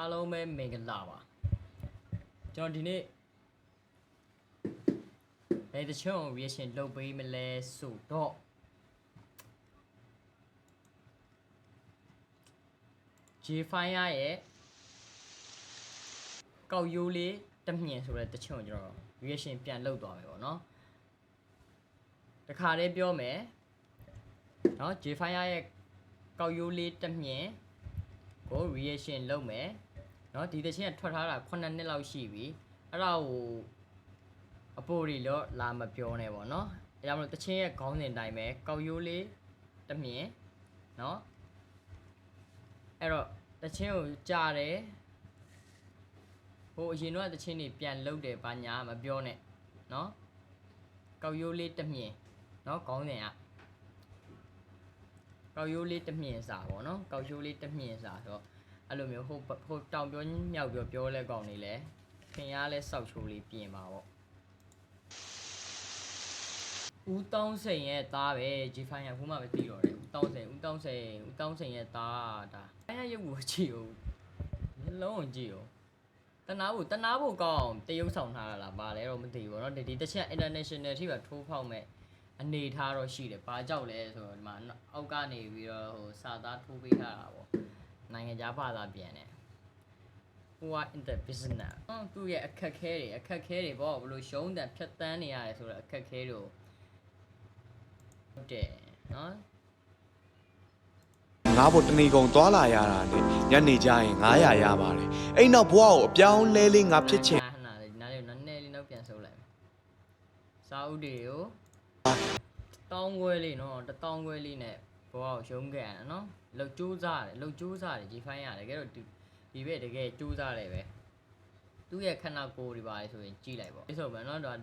အားလုံးပဲမင်္ဂလာပါကျွန်တော်ဒီနေ့ဘယ်တချို့ reaction လုပ်ပေးမလဲဆိုတော့ဂျေဖိုင်းရရဲ့ကောက်ရိုးလေးတမြင်ဆိုတဲ့တချို့ကျွန်တော် reaction ပြန်လုပ်သွားမယ်ပေါ့နော်တခါလေးပြောမယ်နော် J5 ရဲ့ကောက်ရိုးလေးတမြင်ကို reaction လုပ်မယ် နော်ဒီတချင်းကထွက်ထားတာ9နှစ်လောက်ရှိပြီအဲ့ဒါကိုအပိုတွေတော့လာမပြောနဲ့ပေါ့နော်အဲကြောင့်မလို့တချင်းရဲ့ခေါင်းစဉ်တိုင်းပဲကောက်ရိုးလေးတမြင်နော်အဲ့တော့တချင်းကိုကြားတယ်ဟိုအရင်တော့တချင်းတွေပြန်လုတ်တယ်ဘာညာမပြောနဲ့နော်ကောက်ရိုးလေးတမြင်နော်ခေါင်းစဉ်ကကောက်ရိုးလေးတမြင်စာပေါ့နော်ကောက်ရိုးလေးတမြင်စာဆိုတော့ အဲ့လိုမျိုးဟိုဟိုတောင်ပြောမြောက်ပြောပြောလဲကောင်းနေလဲခင်ရလဲစောက်ချိုးလေးပြင်ပါပေါ့ဦးတောင်းစိန်ရဲ့သားပဲ G5 ရခုမှပဲတည်တော့တယ်ဦးတောင်းစိန်ဦးတောင်းစိန်ဦးတောင်းစိန်ရဲ့သားဒါအဲ့ရရုပ်ကိုကြည့်ဦးလုံးအောင်ကြည့်ဦးတနာဖို့တနာဖို့ကောင်းတရုပ်ဆောင်ထားတာလားပါလဲတော့မသိဘူးပေါ့နော်ဒီဒီတစ်ချက် international ထိပါထိုးဖောက်မဲ့အနေထားတော့ရှိတယ်။ဘာကြောက်လဲဆိုတော့ဒီမှာအောက်ကနေပြီးတော့ဟိုစာသားထိုးပေးထားတာပေါ့။ နိုင်ငံခြားဘာသာပြန်တယ်။ Who are in the business ဟောသူ့ရဲ့အခက်ခဲတွေအခက်ခဲတွေပေါ့ဘယ်လိုရှုံးတယ်ဖြတ်တန်းနေရတယ်ဆိုတော့အခက်ခဲတွေကိုဟုတ်တယ်နော်ငါးဖို့တနေကုန်သွားလာရတာနဲ့ညနေကျရင်900ရပါတယ်အဲ့နောက်ဘွားကိုအပြောင်းလဲလေးငါဖြစ်ချင်နားနာလေးနားလေးနည်းနည်းလေးနောက်ပြန်ဆုပ်လိုက်မယ်။စာအုပ်တွေကိုတောင်းခွဲလေးနော်တတောင်းခွဲလေးနဲ့ ဘောကိုရှုံးခဲ့ရတယ်နော်။လောက်ကြိုးစားတယ်လောက်ကြိုးစားတယ်ကြီးဖိုင်းရတယ်တကယ်တော့ဒီဒီဘက်တကယ်ကြိုးစားတယ်ပဲ။သူ့ရဲ့ခန္ဓာကိုယ်တွေပါလေဆိုရင်ကြည့်လိုက်ပေါ့။ဒီဆိုပဲနော်တော့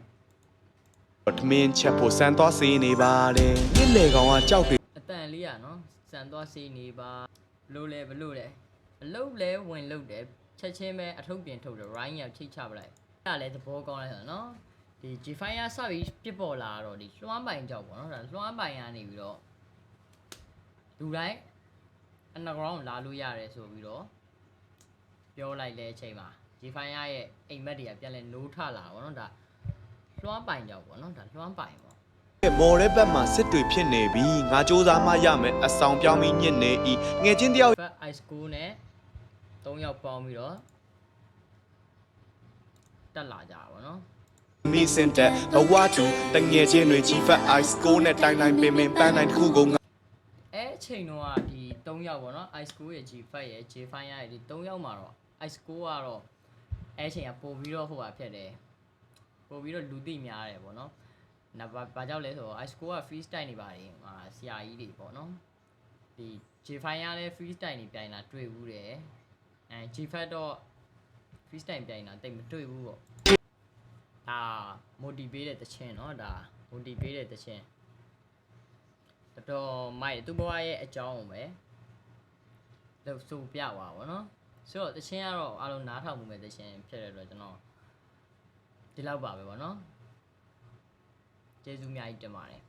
ထမင်းချက်ဖို့စမ်းသွားစေးနေပါတယ်နေ့လေကောင်ကကြောက်တယ်အတန်လေးရနော်စံသွားစေးနေပါဘလို့လဲဘလို့လဲအလုတ်လဲဝင်လုတ်တယ်ချက်ချင်းပဲအထုပ်ပြင်ထုတ်တယ် Ryan ရောက်ချိတ်ချပလိုက်အဲ့ဒါလဲသဘောကောင်းလဲဆိုတော့နော်ဒီ G5 ရစပြီးပြစ်ပေါ်လာတော့ဒီလွှမ်းပိုင်ကြောက်ပေါ့နော်ဒါလွှမ်းပိုင်ကနေပြီးတော့ လူတိုင်း underground လာလို့ရတယ်ဆိုပြီးတော့ပြောလိုက်တဲ့အချိန်မှာ G5 ရရဲ့အိမ်မက်တွေကပြန်လဲနိုးထလာပေါ့နော်ဒါလွှမ်းပိုင်ကြောက်ပေါ့နော်ဒါလွှမ်းပိုင်ပေါ့မော်ရဲဘက်မှာစစ်တွေဖြစ်နေပြီငါစူးစမ်းမှရမယ်အဆောင်ပြောင်းပြီးညစ်နေဤငယ်ချင်းတယောက်ဘတ် ice school နဲ့၃ယောက်ပေါင်းပြီးတော့တက်လာကြတာဗောနော်မီစင်တက်ဘဝတူတငယ်ချင်းတွေကြီးဖက် ice school နဲ့တိုင်းတိုင်းပင်ပင်ပန်းတိုင်းတစ်ခုကုန်ငါအဲအ ချိန်တော့ကဒီ၃ယောက်ဗောနော် ice school ရဲ့ G5 ရဲ့ J5 ရဲ့ဒီ၃ယောက်မှာတော့ ice school ကတော့အဲအချိန်ကပို့ပြီးတော့ဟိုဟာဖြစ်တယ်ပို့ပြီးတော့လူသိများတယ်ဗောနော်နာဘာဘာကြောင့်လဲဆိုတော့ ice school က free style နေပါတယ်ဟာဆရာကြီးတွေဗောနော်ဒီ J5 ရလည်း free style နေပြိုင်တာတွေ့ဘူးတယ်အဲ G5 တော့ free style ပြိုင်တာတိတ်မတွေ့ဘူးဗော ဒါ motivate တဲ့တခြင်းเนาะဒါ motivate တဲ့တခြင်း တော်တော်မိုက်သူ့ဘဝရဲ့အကြောင်းကိုပဲလို့ဆိုပြပါဘောနော်ဆိုတော့တခြင်းကတော့အားလုံးနားထောင်မှုပဲတခြင်းဖြစ်တဲ့အတွက်ကျွန်တော်ဒီလောက်ပါပဲဗောနော်ကျေးဇူးအများကြီးတင်ပါတယ်